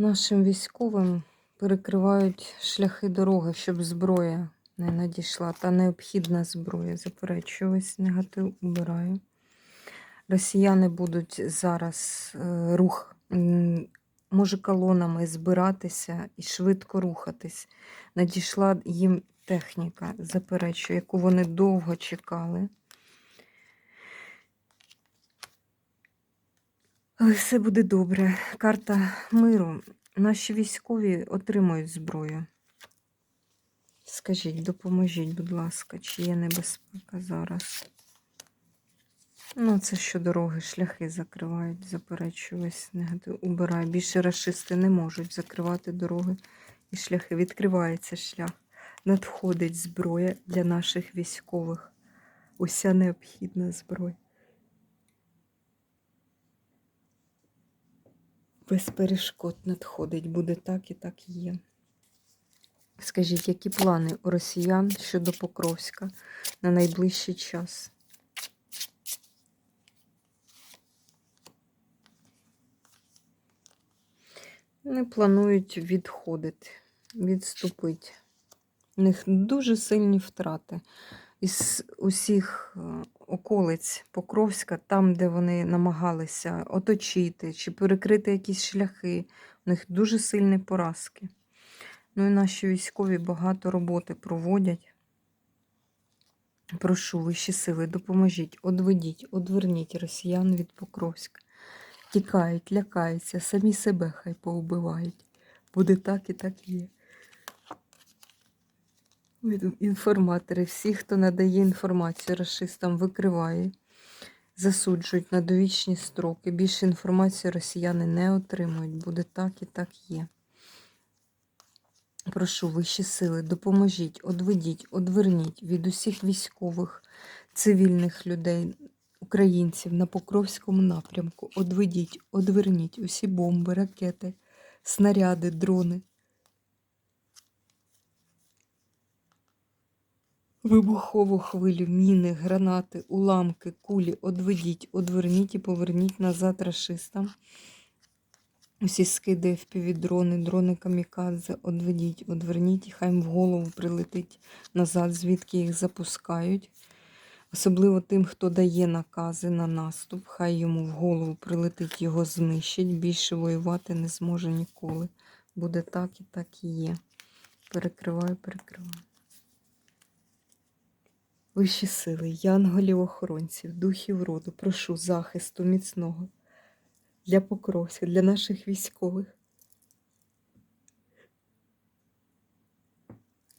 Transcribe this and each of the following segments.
Нашим військовим перекривають шляхи дороги, щоб зброя не надійшла. Та необхідна зброя. Заперечую, ось негатив убираю. Росіяни будуть зараз е, рух, може колонами збиратися і швидко рухатись. Надійшла їм техніка, заперечую, яку вони довго чекали. Але все буде добре. Карта миру. Наші військові отримують зброю. Скажіть, допоможіть, будь ласка, чи є небезпека зараз? Ну, це що дороги, шляхи закривають, заперечую, ось негатив. Убираю. Більше расисти не можуть закривати дороги і шляхи. Відкривається шлях. Надходить зброя для наших військових. Уся необхідна зброя. Без перешкод надходить, буде так і так є. Скажіть, які плани у росіян щодо Покровська на найближчий час? Вони планують відходити, відступити. У них дуже сильні втрати. Із усіх е, околиць Покровська, там, де вони намагалися оточити чи перекрити якісь шляхи, у них дуже сильні поразки. Ну і наші військові багато роботи проводять. Прошу вищі сили, допоможіть, одведіть, одверніть росіян від Покровська. Тікають, лякаються, самі себе хай поубивають. Буде так і так є. Інформатори, всі, хто надає інформацію расистам, викриває, засуджують на довічні строки. Більше інформації росіяни не отримують. Буде так і так є. Прошу вищі сили, допоможіть, одведіть, одверніть від усіх військових, цивільних людей, українців на Покровському напрямку. Одведіть, одверніть усі бомби, ракети, снаряди, дрони. Вибухову хвилю, міни, гранати, уламки, кулі одведіть, одверніть і поверніть назад рашистам. Усі скиди впівдрони, дрони камікадзе, одведіть, одверніть, і хай їм в голову прилетить назад, звідки їх запускають. Особливо тим, хто дає накази на наступ, хай йому в голову прилетить, його знищить. Більше воювати не зможе ніколи. Буде так і так і є. Перекриваю, перекриваю. Вищі сили, янголів охоронців, духів роду, прошу захисту міцного для Покровська, для наших військових,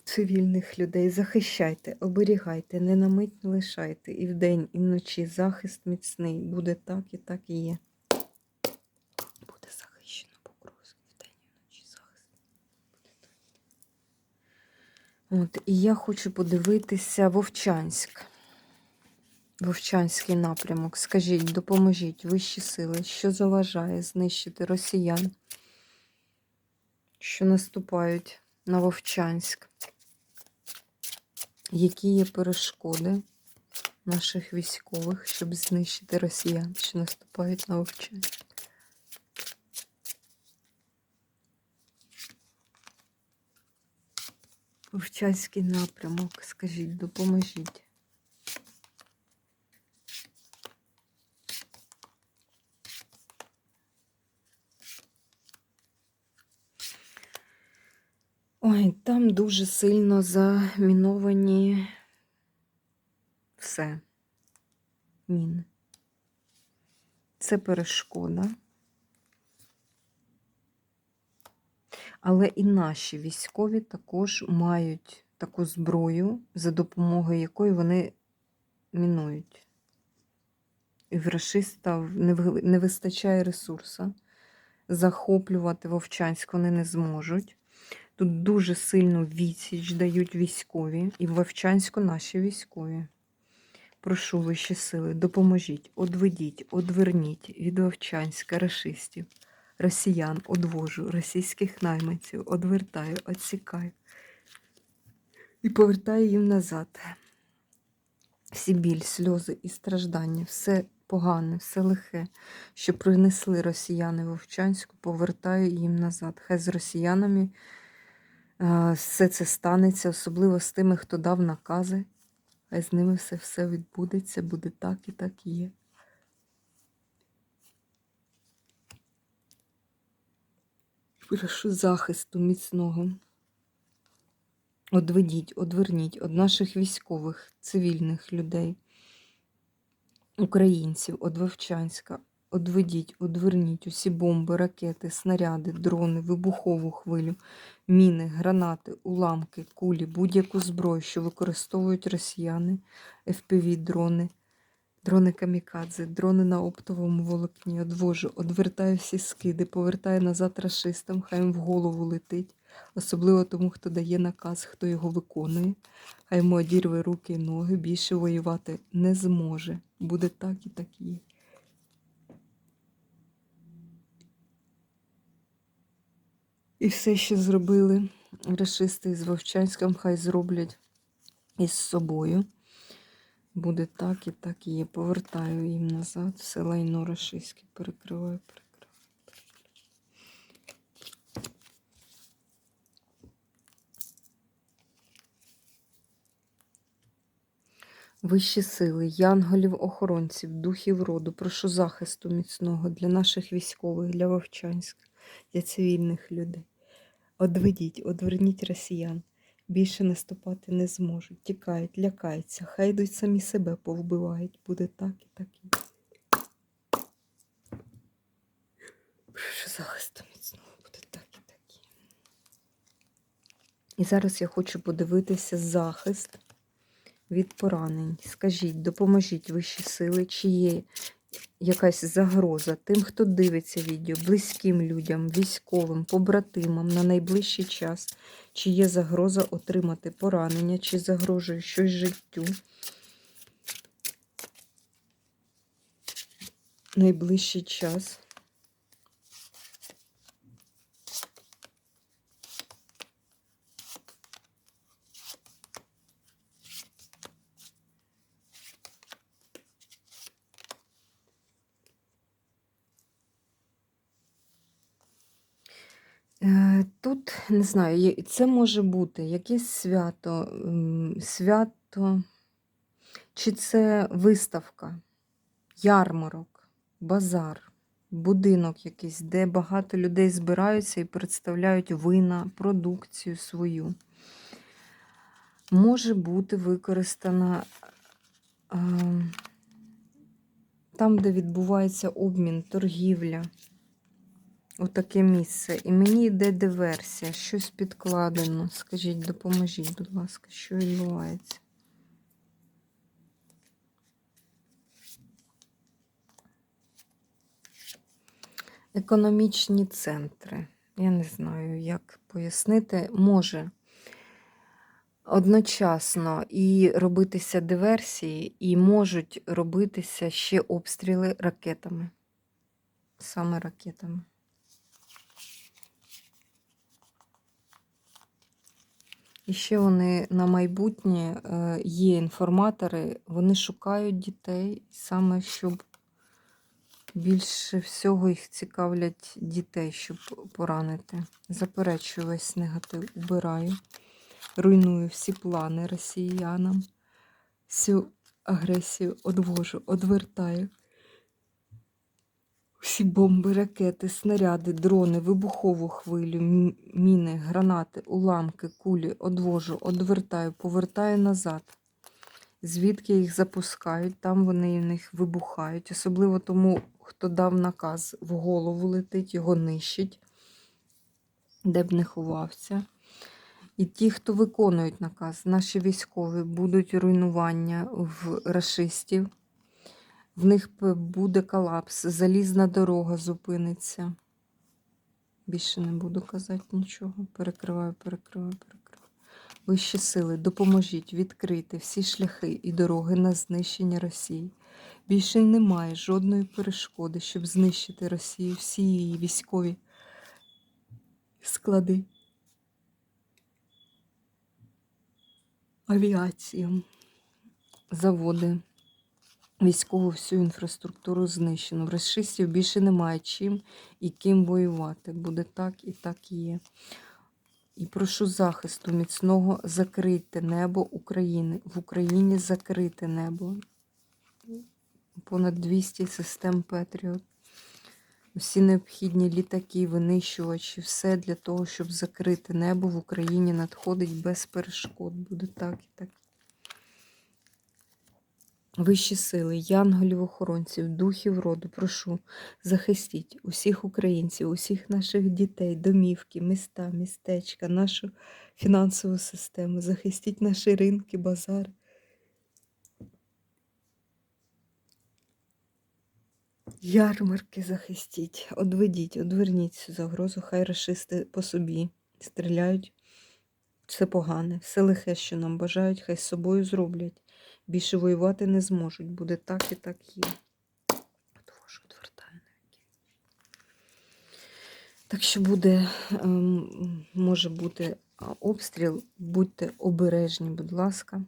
цивільних людей. Захищайте, оберігайте, не на мить не лишайте. І вдень, і вночі захист міцний. Буде так і так і є. Буде захищено Покровськ. і Вдень і вночі захист. Буде так. От, і я хочу подивитися Вовчанськ. Вовчанський напрямок. Скажіть, допоможіть вищі сили, що заважає знищити росіян, що наступають на Вовчанськ. Які є перешкоди наших військових, щоб знищити росіян, що наступають на Вовчанськ? Вовчанський напрямок, скажіть, допоможіть. Ой, там дуже сильно заміновані все. Міни. Це перешкода. Але і наші військові також мають таку зброю, за допомогою якої вони мінують. І в рашистів не вистачає ресурсу. Захоплювати Вовчанськ вони не зможуть. Тут дуже сильну відсіч дають військові, і в Вовчанську наші військові. Прошу вищі сили, допоможіть, одведіть, одверніть від Вовчанська рашистів, росіян одвожу, російських найманців, одвертаю, отсікаю і повертаю їм назад. Всі біль, сльози і страждання, все погане, все лихе, що принесли росіяни Вовчанську, повертаю їм назад. Хай з росіянами все це станеться, особливо з тими, хто дав накази. Хай з ними все, все відбудеться, буде так і так і є. Прошу захисту міцного. Одведіть, одверніть від наших військових, цивільних людей, українців, од Вовчанська. Одведіть, одверніть усі бомби, ракети, снаряди, дрони, вибухову хвилю, міни, гранати, уламки, кулі, будь-яку зброю, що використовують росіяни, FPV, дрони, дрони камікадзе, дрони на оптовому волокні. Одвожу, одвертаю всі скиди, повертаю назад рашистам, хай їм в голову летить. Особливо тому, хто дає наказ, хто його виконує. Хай йому одірве руки і ноги, більше воювати не зможе. Буде так і так є. І все, що зробили рашисти з Вовчанськом, хай зроблять із собою. Буде так і так і є. Повертаю їм назад. Все лайно рашистське перекриваю, перекриваю. Вищі сили, янголів, охоронців, духів роду, прошу захисту міцного для наших військових, для Вовчанська, для цивільних людей. Одведіть, одверніть росіян. Більше наступати не зможуть. Тікають, лякаються, хай йдуть самі себе повбивають. Буде так і так і. Прошу захисту міцного, буде так і так і. Зараз я хочу подивитися захист від поранень. Скажіть, допоможіть вищі сили, чи є якась загроза тим, хто дивиться відео, близьким людям, військовим, побратимам на найближчий час, чи є загроза отримати поранення, чи загрожує щось життю. Найближчий час. Е, Тут не знаю, це може бути якесь свято, свято, чи це виставка, ярмарок, базар, будинок якийсь, де багато людей збираються і представляють вина, продукцію свою. Може бути використана е, там, де відбувається обмін, торгівля. Отаке місце. І мені йде диверсія, щось підкладено. Скажіть, допоможіть, будь ласка, що відбувається. Економічні центри. Я не знаю, як пояснити. Може одночасно і робитися диверсії, і можуть робитися ще обстріли ракетами. Саме ракетами. І ще вони на майбутнє е, є інформатори, вони шукають дітей саме, щоб більше всього їх цікавлять дітей, щоб поранити. Заперечую весь негатив, убираю, руйную всі плани росіянам, всю агресію одвожу, одвертаю. Всі бомби, ракети, снаряди, дрони, вибухову хвилю, міни, гранати, уламки, кулі одвожу, одвертаю, повертаю назад. звідки їх запускають, там вони в них вибухають. Особливо тому, хто дав наказ в голову летить, його нищить, де б не ховався. І ті, хто виконують наказ, наші військові, будуть руйнування в рашистів. В них буде колапс, залізна дорога зупиниться. Більше не буду казати нічого. Перекриваю, перекриваю, перекриваю. Вищі сили, допоможіть відкрити всі шляхи і дороги на знищення Росії. Більше немає жодної перешкоди, щоб знищити Росію, всі її військові склади. Авіацію, заводи, військову всю інфраструктуру знищено. В расистів більше немає чим і ким воювати. Буде так і так і є. І прошу захисту міцного закрити небо України. В Україні закрите небо. Понад 200 систем Петріот. Усі необхідні літаки, винищувачі, все для того, щоб закрити небо в Україні надходить без перешкод. Буде так і так. Вищі сили, янголів-охоронців, духів роду, прошу, захистіть усіх українців, усіх наших дітей, домівки, міста, містечка, нашу фінансову систему, захистіть наші ринки, базари. Ярмарки захистіть, одведіть, одверніть цю загрозу, хай расисти по собі стріляють. Все погане, все лихе, що нам бажають, хай з собою зроблять. Більше воювати не зможуть. Буде так і так є. Того відвертаю навіки. Так що буде, ем, може бути обстріл. Будьте обережні, будь ласка.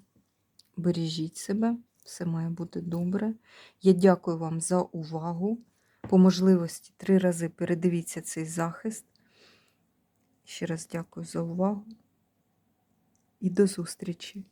Бережіть себе, все має бути добре. Я дякую вам за увагу. По можливості три рази передивіться цей захист. Ще раз дякую за увагу і до зустрічі!